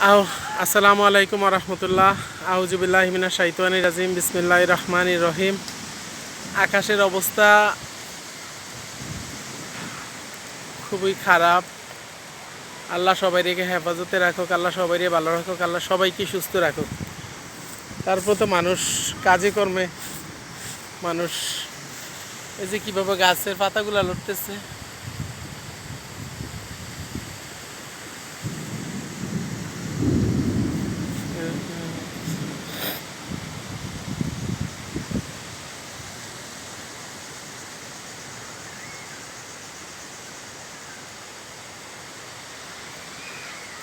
আসসালামু আলাইকুম রহমতুল্লাহ। আউজুবিল্লাহ হিমিনা শাইতানি রাজিম বিসমিল্লাহ রহমান রহিম। আকাশের অবস্থা খুবই খারাপ। আল্লাহ সবাইকে হেফাজতে রাখুক, আল্লাহ সবাইকে ভালো রাখুক, আল্লাহ সবাইকে সুস্থ রাখুক। তারপর তো মানুষ কাজে কর্মে, মানুষ এই যে কীভাবে গাছের পাতাগুলো লড়তেছে